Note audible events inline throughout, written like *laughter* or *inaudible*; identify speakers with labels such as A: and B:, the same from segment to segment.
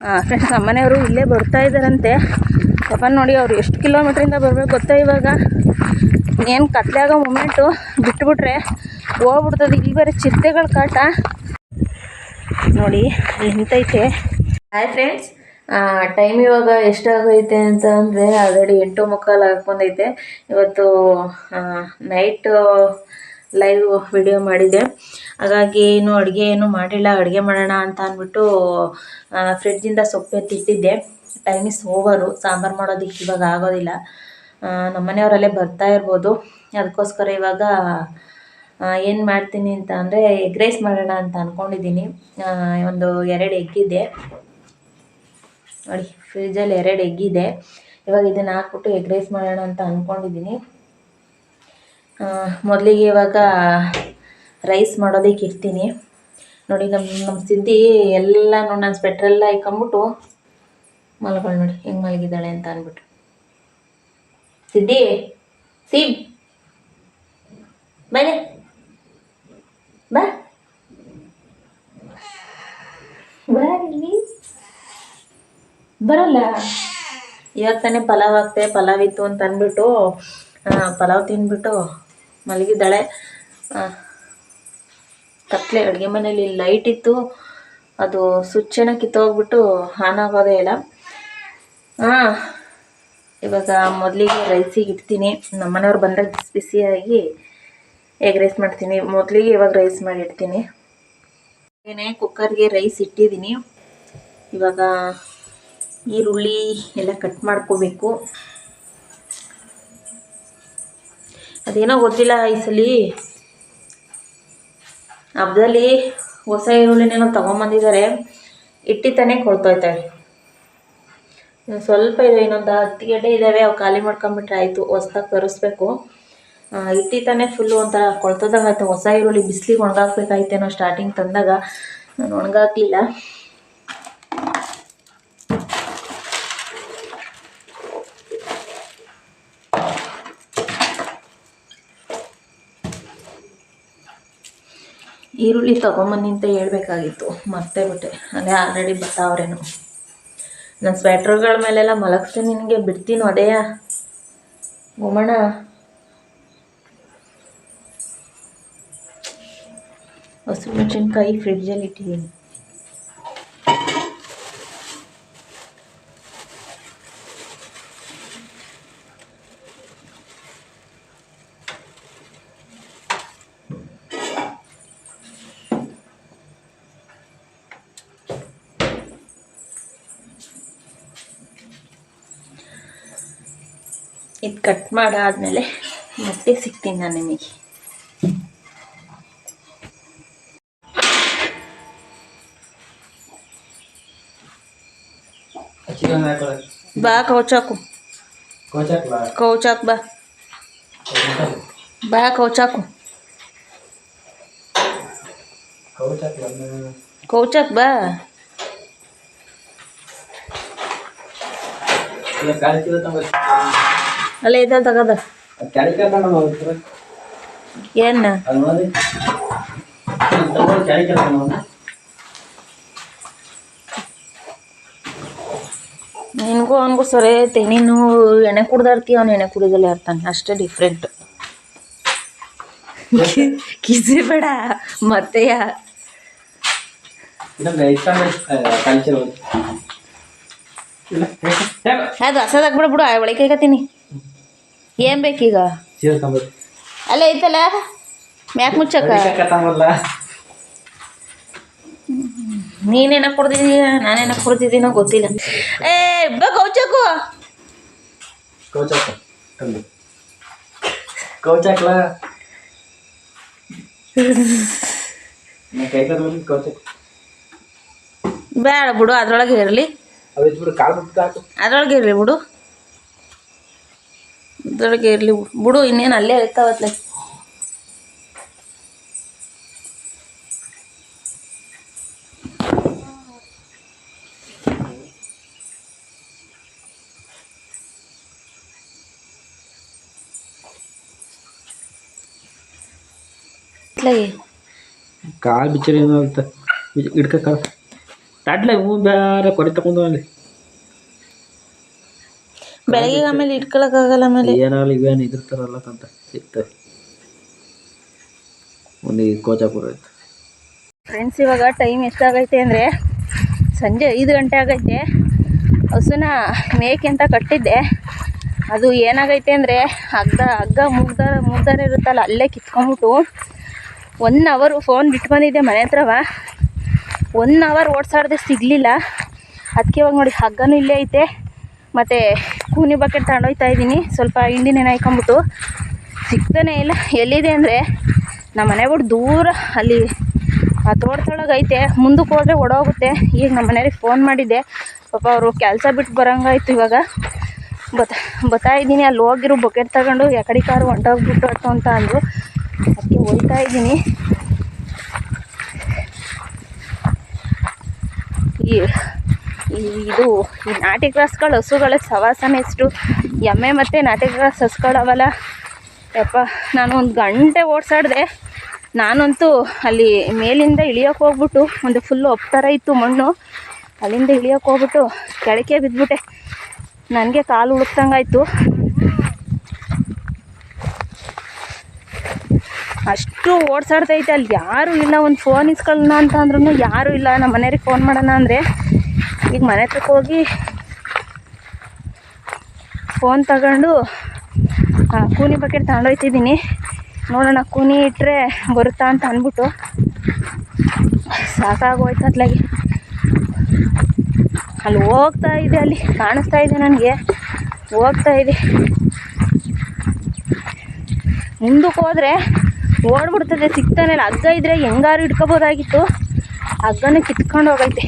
A: Friends ನಮ್ಮನೆಯವರು ಇಲ್ಲೇ ಬರ್ತಾ ಇದ್ದಾರಂತೆ. ಪಾಪ ನೋಡಿ ಅವ್ರು ಎಷ್ಟು ಕಿಲೋಮೀಟ್ರಿಂದ ಬರಬೇಕು ಗೊತ್ತಾ ಇವಾಗ? ಏನು ಕತ್ಲೆ ಆಗೋ ಮೂಮೆಂಟು ಬಿಟ್ಬಿಟ್ರೆ ಹೋಗ್ಬಿಡ್ತದೆ. ಇಲ್ಲಿ ಬರೀ ಚಿರತೆಗಳ ಕಾಟ. ನೋಡಿ, ಎಂತೈತೆ. ಹಾಯ್ ಫ್ರೆಂಡ್ಸ್ ಟೈಮ್ ಇವಾಗ ಎಷ್ಟಾಗೈತೆ ಅಂತ ಅಂದರೆ ಆಲ್ರೆಡಿ ಎಂಟು ಮುಕ್ಕಾಲು ಆಗ್ಬಂದೈತೆ. ಇವತ್ತು ನೈಟ್ ಲೈವ್ ವಿಡಿಯೋ ಮಾಡಿದ್ದೆ. ಹಾಗಾಗಿ ಏನು ಅಡುಗೆ ಏನು ಮಾಡಿಲ್ಲ, ಅಡುಗೆ ಮಾಡೋಣ ಅಂತ ಅಂದ್ಬಿಟ್ಟು ಫ್ರಿಡ್ಜಿಂದ ಸೊಪ್ಪು ಎತ್ತಿಟ್ಟಿದ್ದೆ. ಟೈಮ್ ಇಸ್ ಓವರು ಸಾಂಬಾರು ಮಾಡೋದಕ್ಕೆ ಇವಾಗ ಆಗೋದಿಲ್ಲ. ನಮ್ಮ ಮನೆಯವರಲ್ಲೇ ಬರ್ತಾ ಇರ್ಬೋದು. ಅದಕ್ಕೋಸ್ಕರ ಇವಾಗ ಏನು ಮಾಡ್ತೀನಿ ಅಂತ ಅಂದರೆ ಎಗ್ ರೈಸ್ ಮಾಡೋಣ ಅಂತ ಅಂದ್ಕೊಂಡಿದ್ದೀನಿ ಒಂದು ಎರಡು ಎಗ್ ಇದೆ. ನೋಡಿ ಫ್ರಿಜ್ಜಲ್ಲಿ ಎರಡು ಎಗ್ ಇದೆ. ಇವಾಗ ಇದನ್ನು ಹಾಕ್ಬಿಟ್ಟು ಎಗ್ ರೈಸ್ ಮಾಡೋಣ ಅಂತ ಅಂದ್ಕೊಂಡಿದ್ದೀನಿ ಮೊದಲಿಗೆ ಇವಾಗ ರೈಸ್ ಮಾಡೋದಕ್ಕೆ ಇರ್ತೀನಿ. ನೋಡಿ ನಮ್ಮ ನಮ್ಮ ಸಿದ್ಧಿ ನೋಡಿ ನಾನು ಸ್ವೆಟ್ರೆಲ್ಲ ಇಕ್ಕೊಂಬಿಟ್ಟು ಮಲ್ಗಳು ನೋಡಿ, ಹೆಂಗೆ ಮಲಗಿದ್ದಾಳೆ ಅಂತ ಅಂದ್ಬಿಟ್ಟು. ಸಿದ್ಧಿ ಸಿಬ್ ಬನ್ನಿ. ಬಾ. ಬಾ ಇಲ್ಲಿ ಬರಲ್ಲ. ಇವಾಗ ಪಲಾವ್ ಹಾಕ್ತೆ, ಪಲಾವ್ ಇತ್ತು ಅಂತ ಅಂದ್ಬಿಟ್ಟು ಪಲಾವ್ ತಿಂದ್ಬಿಟ್ಟು ಮಲಗಿದ್ದಾಳೆ. ತಪ್ಪಲೆ ಅಡುಗೆ ಮನೇಲಿ ಲೈಟ್ ಇತ್ತು. ಅದು ಸ್ವಿಚ್ಚೇನ ಕಿತ್ತೋಗ್ಬಿಟ್ಟು ಆನ್ ಆಗೋದೇ ಇಲ್ಲ. ಹಾಂ ಇವಾಗ ಮೊದಲಿಗೆ ರೈಸಿಗೆ ಇಡ್ತೀನಿ. ನಮ್ಮನೆಯವ್ರು ಬಂದಾಗ ಬಿಸಿ ಬಿಸಿಯಾಗಿ ಎಗ್ ರೈಸ್ ಮಾಡ್ತೀನಿ. ಮೊದಲಿಗೆ ಇವಾಗ ರೈಸ್ ಮಾಡಿ ಇಡ್ತೀನಿ. ಏನೇ ಕುಕ್ಕರ್ಗೆ ರೈಸ್ ಇಟ್ಟಿದ್ದೀನಿ. ಇವಾಗ ಈರುಳ್ಳಿ ಎಲ್ಲ ಕಟ್ ಮಾಡ್ಕೋಬೇಕು. ಅದೇನೋ ಗೊತ್ತಿಲ್ಲ ಈ ಸಲ. ಹಬ್ಬದಲ್ಲಿ ಹೊಸ ಈರುಳ್ಳಿನೇನೋ ತೊಗೊಂಬಂದಿದ್ದಾರೆ. ಇಟ್ಟಿತಾನೆ ಕೊಳ್ತೋಯ್ತವೆ ಇನ್ನು ಸ್ವಲ್ಪ ಇದೆ, ಇನ್ನೊಂದು ಹತ್ತು ಗಡ್ಡೆ ಇದ್ದಾವೆ ಅವು ಖಾಲಿ ಮಾಡ್ಕೊಂಬಿಟ್ರೆ ಆಯಿತು, ಹೊಸ್ದಾಗಿ ತರಿಸ್ಬೇಕು. ಇಟ್ಟಿತಾನೆ ಫುಲ್ಲು ಒಂಥರ ಕೊಳ್ತೋದಾಗ ಆಯಿತು ಹೊಸ ಈರುಳ್ಳಿ ಬಿಸಿಲಿಗೆ ಒಣಗಾಕ್ಬೇಕಾಯ್ತೇನೋ ಸ್ಟಾರ್ಟಿಂಗ್ ತಂದಾಗ. ನಾನು ಒಣಗಾಕ್ಲಿಲ್ಲ. ಈರುಳ್ಳಿ ತೊಗೊಂಬನ್ನಿ ಅಂತ ಹೇಳ್ಬೇಕಾಗಿತ್ತು. ಮತ್ತೆ ಬಿಟ್ಟೆ. ಅದೇ ಆಲ್ರೆಡಿ ಬರ್ತಾವ್ರೇನು ನಾನು ಸ್ವೆಟ್ರ್ಗಳ ಮೇಲೆಲ್ಲ ಮಲಗಿಸ್ತೀನಿ ನಿನಗೆ, ಬಿಡ್ತೀನೋ ಅದೇಯ ಗುಮಣ ಹಸಿಮೆಣಸಿನ್ಕಾಯಿ ಫ್ರಿಡ್ಜಲ್ಲಿ ಇಟ್ಟಿದ್ದೀನಿ. ಇದು ಕಟ್ ಮಾಡಾದ್ಮೇಲೆ ಮತ್ತೆ ಸಿಗ್ತೀನಿ ನಾನು ನಿಮಗೆ.
B: ಚಿಕನ್ ಹಾಕೊಳ್ಳಿ
A: ಬಾ ಕೌಚಾಕು
B: ಕೋಚಾಕ್ಲಾ
A: ಕೌಚಾಕ್ ಬಾ. ಬಾ. ಕೌಚಾಕು
B: ಕೋಚಾಕ್ಲಾ
A: ಕೌಚಾಕ್ ಬಾ.
B: ಇಲ್ಲ ಕಾಲಿಕ್ಕಿಲ್ಲ ತಮ್ಮ
A: ಅಲ್ಲೇ ಇದನ್ನ ತಗದ. ಏನ? ನಿನಗೂ ಅವನಿಗೂ ಸರಿ ಐತೆ ನೀನು ಎಣ್ಣೆ ಕುಡ್ದಾಡ್ತೀಯ ಅವ್ನು ಎಣ್ಣೆ ಕುಡಿದಲ್ಲೇ ಇರ್ತಾನೆ. ಅಷ್ಟೇ ಡಿಫ್ರೆಂಟ್ ಕಿಸಿ ಬೇಡ
B: ಇಲ್ಲ
A: ಅದು ಹಸದಾಗ ಬಿಡು ಒಳಗೆ ಕೈಗತ್ತೀನಿ. ಏನು ಬೇಕೀಗ? ಅಲ್ಲ ಐತಲ್ಲ? ಮ್ಯಾಕ್ ಮುಚ್ಚಕ್ಕ ನೀನೇನ ಕೊಡ್ತಿದ್ದೀಯ ನಾನೇನ ಕೊಡ್ತಿದ್ದೀನೋ ಗೊತ್ತಿಲ್ಲ. ಏ ಬಾ ಕೌಚಕು
B: ಕೋಚಾಕ ತಂದು. ಕೋಚಾಕ್ಲಾ. ನಾ ಕೈ
A: ಬೇಡ ಬಿಡು ಅದ್ರೊಳಗೆ ಇರಲಿ. ಅದ್ರೊಳಗೆ ಇರಲಿ ಬಿಡು. ಅದ್ರೊಳಗೆ ಇರಲಿ. ಬಿಡು, ಇನ್ನೇನು ಅಲ್ಲೇ ಇರ್ತಾವತ್ಲೆ
B: ಕಾಲು ಬಿಚ್ಚರಿ ಏನೋ ಅಂತ ಹಿಡ್ಕ ಕಾಲು. ತಡ್ಲೆ ಹೂ ಬೇರೆ ಕೊರೆ ತಗೊಂಡು ಅಲ್ಲಿ.
A: ಬೆಳಗ್ಗೆ ಆಮೇಲೆ ಇಟ್ಕೊಳಕ್ಕಾಗಲ್ಲ ಆಮೇಲೆ.
B: ಏನಾಗಲಿ ಇವೇನು ಇದಿರ್ತಾರಲ್ಲ ಕಂತ ಸಿಗ್ತವೆ ಒಂದು ಈ ಕೋಚಾಪುರ
A: ಫ್ರೆಂಡ್ಸ್ ಇವಾಗ ಟೈಮ್ ಎಷ್ಟಾಗೈತೆ ಅಂದರೆ ಸಂಜೆ ಐದು ಗಂಟೆ ಆಗೈತೆ. ಹಸುನ ಮೇಕೆ ಅಂತ ಕಟ್ಟಿದ್ದೆ. ಅದು ಏನಾಗೈತೆ ಅಂದರೆ ಹಗ್ಗ ಹಗ್ಗ ಮುಗ್ದಾರ ಮುಗ್ದಾರ ಇರುತ್ತಲ್ಲ ಅಲ್ಲೇ ಕಿತ್ಕೊಂಡ್ಬಿಟ್ಟು ಒನ್ ಅವರು ಫೋನ್ ಬಿಟ್ಟು ಬಂದಿದ್ದೆ ಮನೆ ಹತ್ರವ. ಒನ್ ಅವರ್ ಓಡಿಸಾಡ್ದೆ ಸಿಗಲಿಲ್ಲ. ಅದಕ್ಕೆ ಇವಾಗ ನೋಡಿ ಹಗ್ಗನೂ ಇಲ್ಲೇ ಐತೆ. ಮತ್ತು ಕೂನಿ ಬಕೆಟ್ ತಗೊಂಡೋಗ್ತಾ ಇದ್ದೀನಿ. ಸ್ವಲ್ಪ ಹಿಂಡಿ ನೆನೆ ಸಿಗ್ತಾನೇ ಇಲ್ಲ. ಎಲ್ಲಿದೆ ಅಂದರೆ ನಮ್ಮ ಮನೆ ಬಿಟ್ಟು ದೂರ ಅಲ್ಲಿ ಆ ತೋಟದೊಳಗೈತೆ ಮುಂದಕ್ಕೆ ಹೋದರೆ ಓಡೋಗುತ್ತೆ. ಈಗ ನಮ್ಮ ಮನೆಯವ್ರಿಗೆ ಫೋನ್ ಮಾಡಿದ್ದೆ. ಪಾಪ ಅವರು ಕೆಲಸ ಬಿಟ್ಟು ಬರೋಂಗಾಯ್ತು ಇವಾಗ. ಬತ್, ಬತ್ತಾ ಇದ್ದೀನಿ. ಅಲ್ಲಿ ಹೋಗಿರೋ ಬಕೆಟ್ ತಗೊಂಡು ಯಾಕಡೆ ಕಾರು ಹೊಂಟೋಗ್ಬಿಟ್ಟು ಅಟ್ಟು ಅಂತ ಅಂದರು. ಅದಕ್ಕೆ ಹೋಗ್ತಾ ಇದ್ದೀನಿ. ಈ ಇದು ಈ ನಾಟಿ ಕ್ರಾಸ್ಗಳು ಹಸುಗಳ, ಸವಾಸನೆ ಎಷ್ಟು ಎಮ್ಮೆ ಮತ್ತು ನಾಟಿ ಕ್ರಾಸ್ ಹಸುಗಳವಲ್ಲ ಯಪ್ಪ, ನಾನು ಒಂದು ಗಂಟೆ ಓಡಿಸಾಡ್ದೆ. ನಾನಂತೂ ಅಲ್ಲಿ ಮೇಲಿಂದ ಇಳಿಯೋಕೆ ಹೋಗ್ಬಿಟ್ಟು, ಒಂದು ಫುಲ್ಲು ಒಪ್ತರ ಇತ್ತು ಮಣ್ಣು. ಅಲ್ಲಿಂದ ಇಳಿಯೋಕೆ ಹೋಗ್ಬಿಟ್ಟು ಕೆಳಕ್ಕೆ ಬಿದ್ದುಬಿಟ್ಟೆ ನನಗೆ ಕಾಲು ಹುಡುಕ್ದಂಗಾಯ್ತು ಅಷ್ಟು ಓಡಿಸಾಡ್ತೈತೆ. ಅಲ್ಲಿ ಯಾರೂ ಇಲ್ಲ, ಒಂದು ಫೋನ್ ಇಸ್ಕೊಳ್ಳೋಣ ಅಂತ ಅಂದ್ರೂ ಯಾರೂ ಇಲ್ಲ. ನಮ್ಮ ಮನೆಯವ್ರಿಗೆ ಫೋನ್ ಮಾಡೋಣ ಅಂದರೆ ಈಗ ಮನೆ ಹತ್ರಕ್ಕೆ ಹೋಗಿ ಫೋನ್ ತಗೊಂಡು ಕೂನಿ ಬಕೆಟ್ ತಗೊಂಡೋಗ್ತಿದ್ದೀನಿ ನೋಡೋಣ ಕೂನಿ ಇಟ್ಟರೆ ಬರುತ್ತಾ ಅಂತ ಅಂದ್ಬಿಟ್ಟು. ಸಾಕಾಗೋಯ್ತು ಅತ್ಲಾಗಿ ಅಲ್ಲಿ ಹೋಗ್ತಾ ಇದೆ, ಅಲ್ಲಿ ಕಾಣಿಸ್ತಾ ಇದೆ ನನಗೆ. ಹೋಗ್ತಾ ಇದೆ. ಮುಂದಕ್ಕೆ ಹೋದರೆ ಓಡ್ಬಿಡ್ತದೆ, ಸಿಗ್ತಾನೆ ಹಗ್ಗ ಇದ್ದರೆ ಹೆಂಗಾರು ಹಿಡ್ಕೋಬೋದಾಗಿತ್ತು. ಹಗ್ಗನೇ ಕಿತ್ಕೊಂಡು ಹೋಗೈತೆ.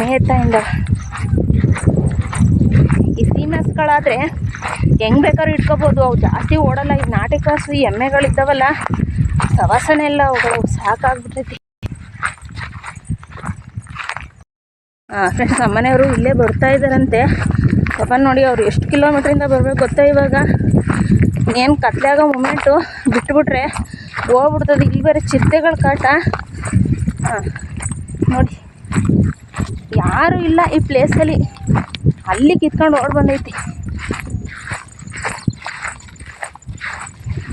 A: ಮೇತಾಯಿಂದ ಈ ಸೀಮೆಸ್ಗಳಾದರೆ ಹೆಂಗೆ ಬೇಕಾದ್ರೂ ಇಟ್ಕೋಬೋದು. ಅವು ಜಾಸ್ತಿ ಓಡಲ್ಲ ಈ ನಾಟಿಕಾಸು ಈ ಎಮ್ಮೆಗಳಿದ್ದಾವಲ್ಲ ಸವಾಸನೆ ಎಲ್ಲ ಅವುಗಳು ಸಾಕಾಗ್ಬಿಟ್ಟೈತಿ. ಫ್ರೆಂಡ್ಸ್ ನಮ್ಮನೆಯವರು ಇಲ್ಲೇ ಬರ್ತಾ ಇದ್ದಾರಂತೆ. ಪಾಪ ನೋಡಿ, ಅವ್ರು ಎಷ್ಟು ಕಿಲೋಮೀಟ್ರಿಂದ ಬರ್ಬೇಕು ಗೊತ್ತಾ ಇವಾಗ. ಏನು ಕತ್ಲಾಗ ಮೂಮೆಂಟು ಬಿಟ್ಬಿಟ್ರೆ ಹೋಗ್ಬಿಡ್ತದೆ. ಇಲ್ಲಿ ಬೇರೆ ಚಿರತೆಗಳ ಕಾಟ. ಹಾಂ ನೋಡಿ. ಯಾರೂ ಇಲ್ಲ ಈ ಪ್ಲೇಸಲ್ಲಿ ಅಲ್ಲಿ. ಕಿತ್ಕೊಂಡು ಓಡ್ ಬಂದೈತಿ.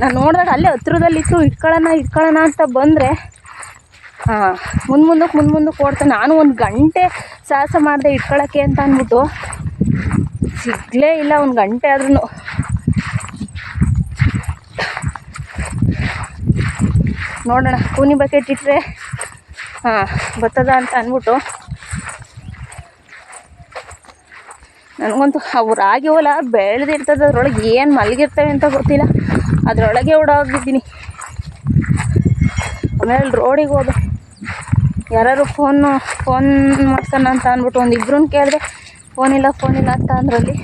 A: ನಾನು ನೋಡಿದಾಗ ಅಲ್ಲೇ ಹತ್ರದಲ್ಲಿತ್ತು, ಇಟ್ಕೊಳ್ಳೋಣ ಇಟ್ಕೊಳ್ಳೋಣ ಅಂತ ಬಂದರೆ ಹಾಂ ಮುಂದೆ ಮುಂದಕ್ಕೆ ಮುಂದೆ ಮುಂದಕ್ಕೆ ಓಡ್ತಾನೆ ನಾನು ಒಂದು ಗಂಟೆ ಸಾಹಸ ಮಾಡಿದೆ ಇಟ್ಕೊಳ್ಳೋಕ್ಕೆ ಅಂತ ಅಂದ್ಬಿಟ್ಟು. ಸಿಗಲೇ ಇಲ್ಲ ಒಂದು ಗಂಟೆ ಆದ್ರೂ ನೋಡೋಣ ಕೂನಿ ಬಕೆಟ್ ಇಟ್ಟರೆ ಹಾಂ ಬರ್ತದ ಅಂತ ಅಂದ್ಬಿಟ್ಟು. ನನಗಂತೂ ಅವು ರಾಗಿ ಹೊಲ ಬೆಳೆದಿರ್ತದೆ ಅದ್ರೊಳಗೆ ಏನು ಮಲಗಿರ್ತವೆ ಅಂತ ಗೊತ್ತಿಲ್ಲ. ಅದರೊಳಗೆ ಓಡೋಗಿದ್ದೀನಿ. ಆಮೇಲೆ ರೋಡಿಗೆ ಹೋದೆ. ಯಾರು ಫೋನು, ಫೋನ್ ಮಾಡ್ತಾನ ಅಂತ ಅಂದ್ಬಿಟ್ಟು ಒಂದು ಇಬ್ರು ಕೇಳಿದ್ರೆ ಫೋನಿಲ್ಲ ಫೋನಿಲ್ಲ ಅಂತ ಅಂದ್ರಲ್ಲಿ.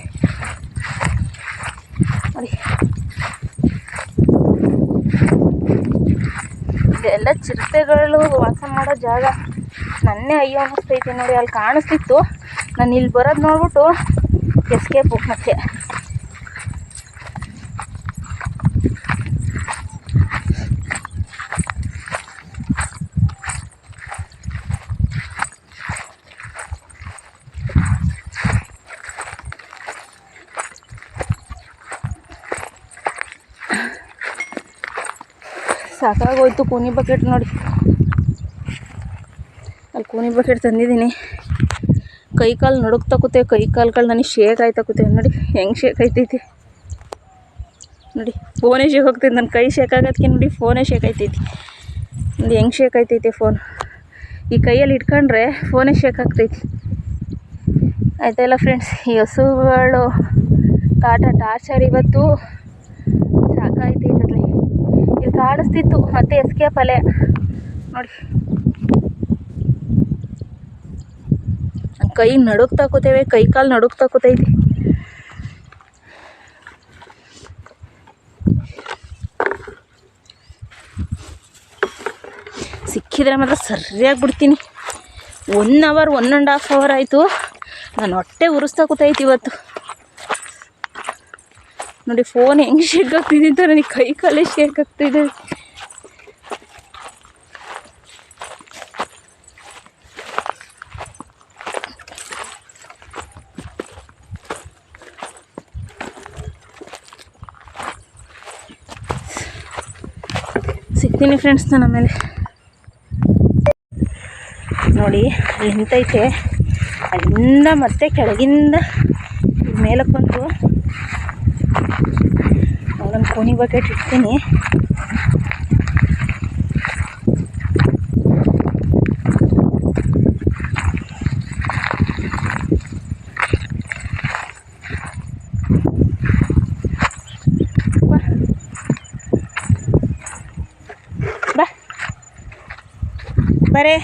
A: ಇದೆಲ್ಲ ಚಿರತೆಗಳು ವಾಸ ಮಾಡೋ ಜಾಗ. ನನ್ನೇ ಅಯ್ಯೋ ಅನ್ನಿಸ್ತೈತೆ ನೋಡಿ, ಅಲ್ಲಿ ಕಾಣಿಸ್ತಿತ್ತು. ನಾನು ಇಲ್ಲಿ ಬರೋದು ನೋಡ್ಬಿಟ್ಟು ಎಸ್ಕೇಪು ಮತ್ತೆ ಸಾಕಾಗೋಯ್ತು ಕೂನಿ ಬಕೆಟ್ ನೋಡಿ ಅಲ್ಲಿ ಕೂನಿ ಬಕೆಟ್ ತಂದಿದ್ದೀನಿ ಕೈ ಕಾಲು ನಡುಕ್ ಕೂತೆ ಕೈ ಕಾಲುಗಳು ನನಗೆ ಶೇಕ್ ಆಯ್ತಕುತ್ತೆ ನೋಡಿ, ಹೆಂಗೆ ಶೇಕ್ ಆಯ್ತೈತಿ. ನೋಡಿ ಫೋನೇ ಶೇಕ್ ಹೋಗ್ತೈತೆ. ನನ್ನ ಕೈ ಶೇಕ್ ಆಗೋದಕ್ಕೆ ನೋಡಿ ಫೋನೇ ಶೇಕ್ ಆಯ್ತೈತಿ. ನೋಡಿ, ಹೆಂಗೆ ಶೇಕ್ ಆಯ್ತೈತೆ ಫೋನ್ ಈ ಕೈಯಲ್ಲಿ ಇಟ್ಕೊಂಡ್ರೆ ಫೋನೇ ಶೇಕ್ ಆಗ್ತೈತಿ. ಆಯ್ತಲ್ಲ ಫ್ರೆಂಡ್ಸ್ ಈ ಹಸುಗಳು ಕಾಟ ಟಾರ್ಚರ್ ಇವತ್ತು ಸಾಕಾಯ್ತೈತಿ ಇಲ್ಲಿ ಕಾಡಿಸ್ತಿತ್ತು ಮತ್ತೆ ಎಸ್ಕೇಪ್ ಅಲೆ ನೋಡಿ. ಕೈ ನಡುಕ್ ಕೂತೇವೆ ಕೈ ಕಾಲು ನಡುಕ್ ತಕೋತೈತಿ ಸಿಕ್ಕಿದ್ರೆ ಮಾತ್ರ ಸರಿಯಾಗಿ ಬಿಡ್ತೀನಿ. One hour one and half hour ಆಯಿತು. ನಾನು ಹೊಟ್ಟೆ ಉರಿಸ್ತಾ ಕೂತೈತಿ ಇವತ್ತು. ನೋಡಿ ಫೋನ್ ಹೆಂಗೆ ಶೇಕ್ ಆಗ್ತಿದೆ ಅಂತ, ನನಗೆ ಕೈ ಕಾಲೇ ಶೇಕ್ ಆಗ್ತಿದೆ. ಸಿಗ್ತೀನಿ ಫ್ರೆಂಡ್ಸ್ ನಾನು ಆಮೇಲೆ. ನೋಡಿ ನಿಂತೈತೆ ಅಲ್ಲಿಂದ ಮತ್ತೆ ಕೆಳಗಿಂದ ಮೇಲಕ್ಕೆ ಬಂತು ನಾನು ಕೋಣಿ ಬಕೆಟ್ ಇಡ್ತೀನಿ. ಬರೇ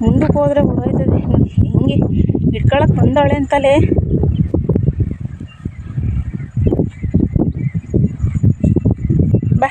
A: ಮುಂದಕ್ಕೆ ಹೋದ್ರೆ ಹೊಡೋಯ್ತದೆ ನೋಡಿ ಹಿಂಗೆ ಇಟ್ಕೊಳಕ್ಕೆ ಬಂದವಳೆ ಅಂತಲೇ. ಬಾ.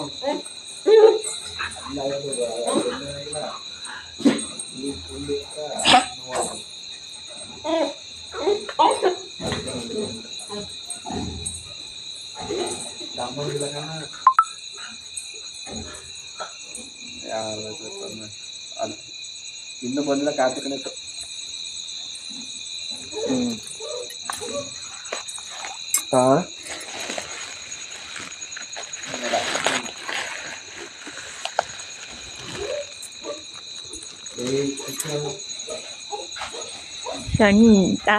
A: ಶಂಟ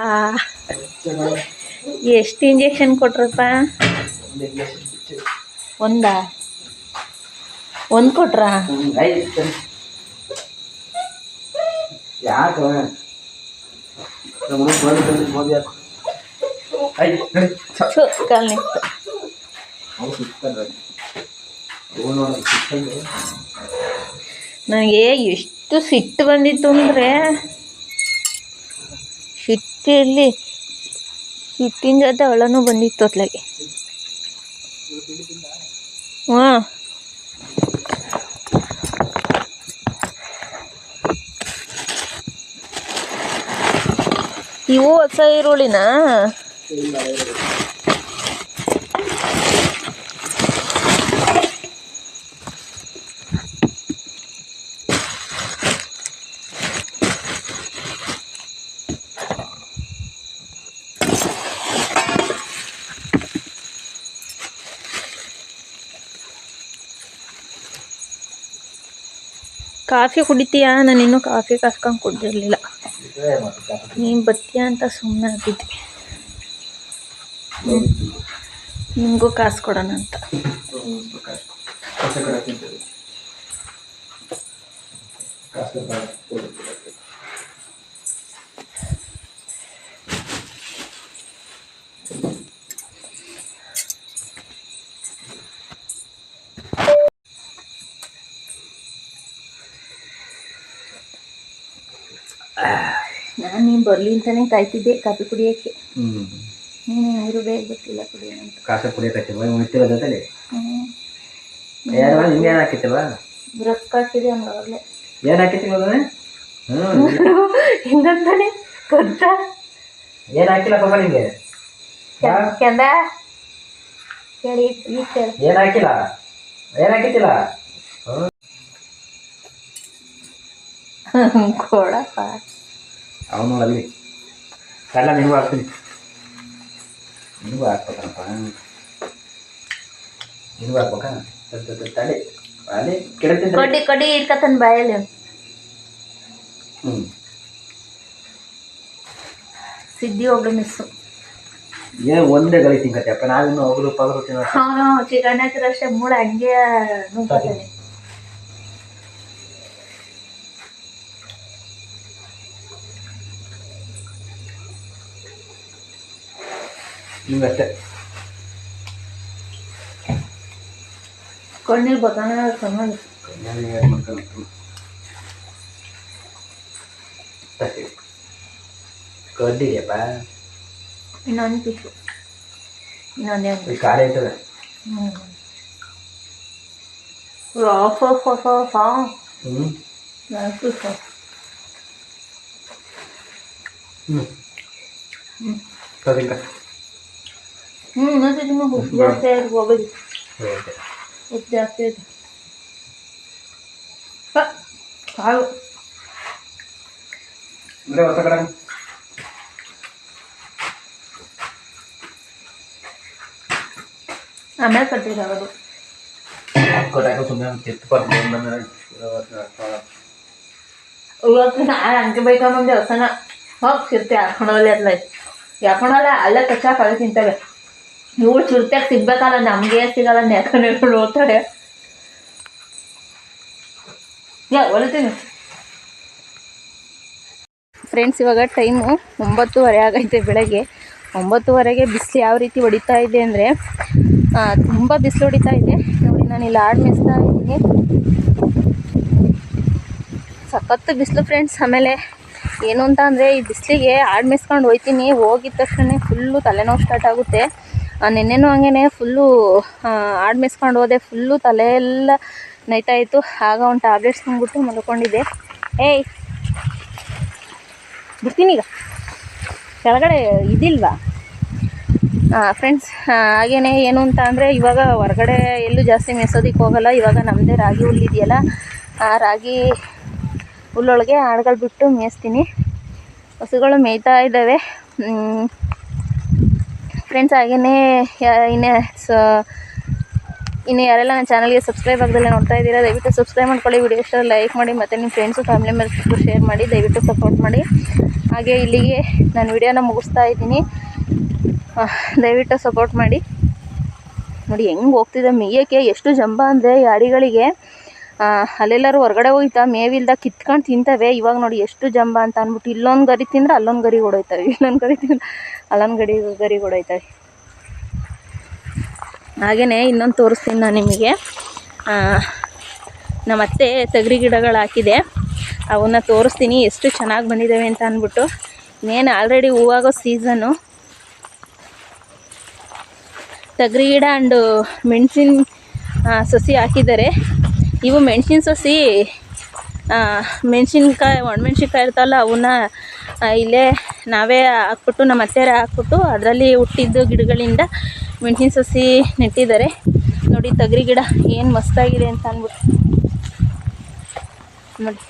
A: ಎಷ್ಟು ಇಂಜೆಕ್ಷನ್ ಕೊಟ್ರಪ್ಪ? ಒಂದಾ? ಒಂದು ಕೊಟ್ರಾ? ನನಗೆ ಎಷ್ಟು ಸಿಟ್ಟು ಬಂದಿತ್ತು ಅಂದರೆ ಸಿಟ್ಟಲ್ಲಿ ಸಿಟ್ಟಿನ ಜೊತೆ ಅವಳನು ಬಂದಿತ್ತು ಅತ್ಲಾಗೆ. ಹಾಂ ಇವು ಹೊಸ ಈರುಳ್ಳಿನಾ? ಕಾಫಿ ಕುಡಿತೀಯಾ? ನಾನು ಇನ್ನೂ ಕಾಫಿ ಕಾಸ್ಕೊಂಡು ಕುಡ್ದಿರಲಿಲ್ಲ. ನೀನ್ ಬರ್ತೀಯಾ ಅಂತ ಸುಮ್ಮನೆ ಆಗಿದ್ವಿ ನಿಮಗೂ ಕಾಸು ಕೊಡೋಣ ಅಂತ. ನಾನು ನೀನು ಬರಲಿ ಅಂತಲೇ ಕಾಯ್ತಿದ್ದೆ ಕಾಫಿ ಕುಡಿಯೋಕ್ಕೆ. ನೀನು ಹೆಂಗಿರು ಬೇಗ ಗೊತ್ತಿಲ್ಲ ಕುಡಿಯೋಣ ಅಂತ.
B: ಕಾಸು ಕುಡಿಯಕತ್ತಿಲ್ವಾ? ಉಳಿತಿಲ್ಲ ಜೊತೆಲಿ? ಏನು ಹಿಂಗೇನು ಹಾಕಿತ್ತಿಲ್ವಾ
A: ರೊಕ್ಕ ಹಾಕಿದೆ ಹಂಗಾಗಲೇ
B: ಏನು ಹಾಕಿತ್ತಿಲ್ಲ ಅದನ್ನೇ?
A: ಹಿಂಗಂತಾನೆ ಕೊಟ್ಟ
B: ಏನು ಹಾಕಿಲ್ಲ ಪಾಪ ನಿಮಗೆ
A: ಕೆಂದ?
B: ಏನು ಹಾಕಿಲ್ಲ? ಏನು ಹಾಕಿತ್ತಿಲ್ಲ *laughs*
A: ಕೊಡಪ್ಪ
B: ಅವನು ಅಲ್ಲಿ. ಎಲ್ಲ ನಿನಗೂ ಹಾಕ್ತೀನಿ. ನಿನಗೂ ಹಾಕ್ಬೇಕಪ್ಪ ನಿನಗೂ ಹಾಕ್ಬೇಕಾ? ತಡಿ, ಅಲ್ಲಿ ಕೆಡತಿದ್ದ
A: ಕಡ್ಡಿ ಕಡ್ಡಿ ಇಟ್ಕತನ್ ಬಾಯಲ್ಲಿ.
B: ಹ್ಞೂ
A: ಸಿದ್ಧಿ ಒಬ್ಳು ಮಿಸ್ಸು.
B: ಏನು ಒಂದೇ gali ತಿಂಕತ್ತಪ್ಪ ನಾವಿನ್ನು ಹೋಗಲು ಪಗರು ತಿನ್ನೋ
A: ಚಿಕನ್ ಹಾಕಿದ್ರೆ ಅಷ್ಟೇ. ಮೂಳೆ ಹಂಗೆ ನುಗ್ಗತಾನೆ
B: ಇವತ್ತೆ
A: ಕಣ್ಣೀರು ಬರ್ತಾನೆ ಕಣ್ಣಲ್ಲಿ ಕಣ್ಣಲ್ಲಿ ಏನು ಮಾಡ್ಕೊಂಡು
B: ಕಡ್ಡಿದೆಯಪ್ಪ
A: ಇನ್ನೊಂದು ಪೀಸು ಇನ್ನೊಂದೇ
B: ಖಾರ ಐತದ
A: ಆಫ್ ಆಫ್ ಆಫ್ ಆಫ್
B: ಹ್ಞೂ ಹ್ಞೂ ಸರಿ
A: ಹ್ಞೂ ಮತ್ತೆ ನಿಮ್ಮ ಉಪ್ಪು ಜಾಸ್ತಿ ಆಯ್ತು ಹೋಗೋದು ಉಪ್ಪು ಜಾಸ್ತಿ ಆಯ್ತು ಹ, ಕಾಳು
B: ಅಂದ್ರೆ ಹೊಸ ಕಡೆ
A: ಆಮೇಲೆ ಕಟ್ಟಿದಾಗೋದು
B: ಕೊಟ್ಟಾಕ ಸುಮ್ಮನೆ ತಿತ್ತು ಬರ್ಬೋದು ಬಂದ್ರೆ
A: ಇವತ್ತು ನಾನು ಅಂಕೆ ಬೈಕೊಂಬಂದೆ ಹೊಸನ ಹೋಗಿ ಚಿರ್ತೆ ಹಾಕೊಂಡೋಗ್ಲಿ ಅಲ್ಲ ಯಾಕೊಂಡಲ್ಲ ಅಲ್ಲೇ ಕಚ್ಚಾಕ ಅಲ್ಲೇ ತಿಂತವೆ ಇವಳು ಚಿರ್ತೆಗೆ ಸಿಗ್ಬೇಕಲ್ಲ, ನಮಗೆ ಸಿಗಲ್ಲ ನೆಕ್ಕೊಂಡು ಓದ್ತಾಳೆ ಫ್ರೆಂಡ್ಸ್ ಇವಾಗ ಟೈಮು ಒಂಬತ್ತುವರೆ ಆಗೈತೆ ಬೆಳಗ್ಗೆ. ಒಂಬತ್ತುವರೆಗೆ ಬಿಸಿಲು ಯಾವ ರೀತಿ ಹೊಡಿತಾ ಇದೆ ಅಂದರೆ ತುಂಬ ಬಿಸಿಲು ಹೊಡಿತಾ ಇದೆ. ನೋಡಿ, ನಾನು ಇಲ್ಲಿ ಆಡ್ ಮೆಸ್ತಾ ಇದ್ದೀನಿ. ಸಖತ್ತು ಬಿಸಿಲು ಫ್ರೆಂಡ್ಸ್ ಆಮೇಲೆ ಏನು ಅಂತ ಅಂದರೆ ಈ ಬಿಸಿಲಿಗೆ ಆಡ್ ಮಿಸ್ಕೊಂಡು ಹೋಯ್ತೀನಿ. ಹೋಗಿದ ತಕ್ಷಣ ಫುಲ್ಲು ತಲೆನೋವು ಸ್ಟಾರ್ಟ್ ಆಗುತ್ತೆ. ನೆನ್ನೆನೂ ಹಂಗೆ ಫುಲ್ಲು ಆಡ್ ಮಿಸ್ಕೊಂಡು ಹೋದೆ. ಫುಲ್ಲು ತಲೆ ಎಲ್ಲ ನೈತಾ ಇತ್ತು ಆಗ ಒಂದು ಟ್ಯಾಬ್ಲೆಟ್ಸ್ ತಂದ್ಬಿಟ್ಟು ಮಲ್ಕೊಂಡಿದ್ದೆ. ಏಯ್! ಬಿಡ್ತೀನಿ ಈಗ. ಕೆಳಗಡೆ ಇದಿಲ್ವಾ? ಫ್ರೆಂಡ್ಸ್ ಹಾಗೇನೆ ಏನು ಅಂತ ಅಂದರೆ, ಇವಾಗ ಹೊರಗಡೆ ಎಲ್ಲೂ ಜಾಸ್ತಿ ಮೆಸೋದಿಕ್ಕೆ ಹೋಗಲ್ಲ. ಇವಾಗ ನಮ್ಮದೇ ರಾಗಿ ಹುಲ್ಲಿದೆಯಲ್ಲ ಆ ರಾಗಿ ಹುಲ್ಲೊಳಗೆ ಆಡುಗಳು ಬಿಟ್ಟು ಮೇಯಿಸ್ತೀನಿ ಹಸುಗಳು ಮೇಯ್ತಾ ಇದ್ದಾವೆ. ಫ್ರೆಂಡ್ಸ್ ಹಾಗೆಯೇ ಇನ್ನೇ ಸ ಇನ್ನು ಯಾರೆಲ್ಲ ನನ್ನ ಚಾನಲ್ಗೆ ಸಬ್ಸ್ಕ್ರೈಬ್ ಆಗದಲ್ಲೇ ನೋಡ್ತಾ ಇದ್ದೀರಾ ದಯವಿಟ್ಟು ಸಬ್ಸ್ಕ್ರೈಬ್ ಮಾಡ್ಕೊಳ್ಳಿ ವಿಡಿಯೋ ಇಷ್ಟ ಲೈಕ್ ಮಾಡಿ ಮತ್ತು ನಿಮ್ಮ ಫ್ರೆಂಡ್ಸು ಫ್ಯಾಮಿಲಿ ಮೆಂಬರ್ಸ್ಗೂ ಶೇರ್ ಮಾಡಿ ದಯವಿಟ್ಟು ಸಪೋರ್ಟ್ ಮಾಡಿ. ಹಾಗೆ ಇಲ್ಲಿಗೆ ನಾನು ವಿಡಿಯೋನ ಮುಗಿಸ್ತಾ ಇದ್ದೀನಿ. ದಯವಿಟ್ಟು ಸಪೋರ್ಟ್ ಮಾಡಿ. ನೋಡಿ ಹೆಂಗೆ ಹೋಗ್ತಿದೆ ಮೇಯಕ್ಕೆ ಎಷ್ಟು ಜಂಬ ಅಂದರೆ ಆ, ಅಲ್ಲೆಲ್ಲರೂ ಹೊರಗಡೆ ಹೋಯ್ತಾ ಮೇವಿಲ್ದ ಕಿತ್ಕೊಂಡು ತಿಂತವೆ. ಇವಾಗ ನೋಡಿ ಎಷ್ಟು ಜಂಬ ಅಂತ ಅಂದ್ಬಿಟ್ಟು ಇಲ್ಲೊಂದು ಗರಿ ತಿಂದ್ರೆ ಅಲ್ಲೊಂದು ಗರಿ ಓಡೋಯ್ತವೆ. ಇಲ್ಲೊಂದು ಗರಿ ತಿಂದ್ರೆ ಅಲ್ಲೊಂದು ಗಡಿ ಗರಿ ಓಡೋಯ್ತವೆ. ಹಾಗೆಯೇ ಇನ್ನೊಂದು ತೋರಿಸ್ತೀನಿ ನಾನು ನಿಮಗೆ. ಆ, ನಮ್ಮ ಅತ್ತೆ ತೊಗರಿ ಗಿಡಗಳು ಹಾಕಿದೆ. ಅವನ್ನ ತೋರಿಸ್ತೀನಿ ಎಷ್ಟು ಚೆನ್ನಾಗಿ ಬಂದಿದ್ದಾವೆ ಅಂತ ಅಂದ್ಬಿಟ್ಟು ಇನ್ನೇನು ಆಲ್ರೆಡಿ ಹೂವಾಗೋ ಸೀಸನ್ನು ತಗರಿ ಗಿಡ ಆ್ಯಂಡು ಮೆಣಸಿನ ಸಸಿ ಹಾಕಿದ್ದಾರೆ. ಇವು ಮೆಣಸಿನ ಸಸಿ ಮೆಣಸಿನ್ಕಾಯಿ, ಒಣಮೆಣ್ಸಿನ್ಕಾಯಿ ಇರ್ತಾವಲ್ಲ ಅವನ್ನ ಇಲ್ಲೇ ನಾವೇ ಹಾಕ್ಬಿಟ್ಟು ನಮ್ಮ ಅತ್ತೆಯರೇ ಹಾಕ್ಬಿಟ್ಟು ಅದರಲ್ಲಿ ಹುಟ್ಟಿದ್ದು ಗಿಡಗಳಿಂದ ಮೆಣಸಿನ ಸಸಿ ನೆಟ್ಟಿದ್ದಾರೆ. ನೋಡಿ ತೊಗರಿ ಗಿಡ ಏನು ಮಸ್ತಾಗಿದೆ ಅಂತ ಅಂದ್ಬಿಟ್ಟು. ನೋಡಿ.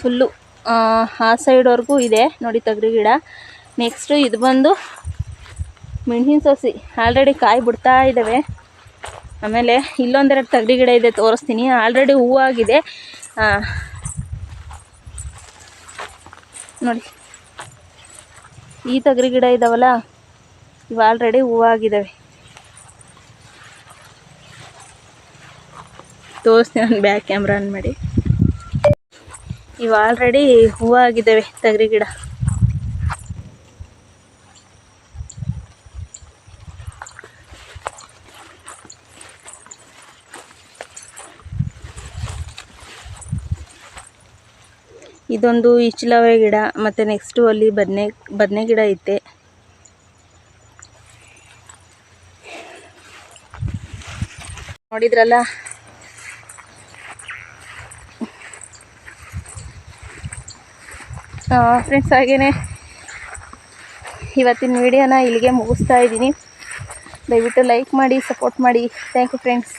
A: ಫುಲ್ಲು, ಆ ಸೈಡ್ವರೆಗೂ ಇದೆ ನೋಡಿ ತೊಗರಿ ಗಿಡ. ನೆಕ್ಸ್ಟು ಇದು ಬಂದು ಮೆಣಸಿನ ಸಸಿ ಆಲ್ರೆಡಿ ಕಾಯಿ ಬಿಡ್ತಾ ಇದ್ದಾವೆ ಆಮೇಲೆ ಇಲ್ಲೊಂದೆರಡು ತಗಡಿ ಗಿಡ ಇದೆ, ತೋರಿಸ್ತೀನಿ. ಆಲ್ರೆಡಿ ಹೂವಾಗಿದೆ ನೋಡಿ. ಈ ತಗರಿ ಗಿಡ ಇದ್ದಾವಲ್ಲ ಇವು ಆಲ್ರೆಡಿ ಹೂವಾಗಿದ್ದಾವೆ ತೋರಿಸ್ತೀನಿ ನಾನು ಬ್ಯಾಕ್ ಕ್ಯಾಮ್ರಾ ಆನ್ ಮಾಡಿ. ಇವು ಆಲ್ರೆಡಿ ಹೂವಾಗಿದ್ದಾವೆ ತಗರಿ ಗಿಡ. ಇದೊಂದು ಇಚ್ಲವೇ ಗಿಡ, ಮತ್ತು ನೆಕ್ಸ್ಟು ಅಲ್ಲಿ ಬದನೆ ಬದನೆ ಗಿಡ ಐತೆ. ನೋಡಿದ್ರಲ್ಲ? ಫ್ರೆಂಡ್ಸ್ ಹಾಗೆಯೇ ಇವತ್ತಿನ ವಿಡಿಯೋನ ಇಲ್ಲಿಗೆ ಮುಗಿಸ್ತಾ ಇದ್ದೀನಿ. ದಯವಿಟ್ಟು ಲೈಕ್ ಮಾಡಿ ಸಪೋರ್ಟ್ ಮಾಡಿ. Thank you friends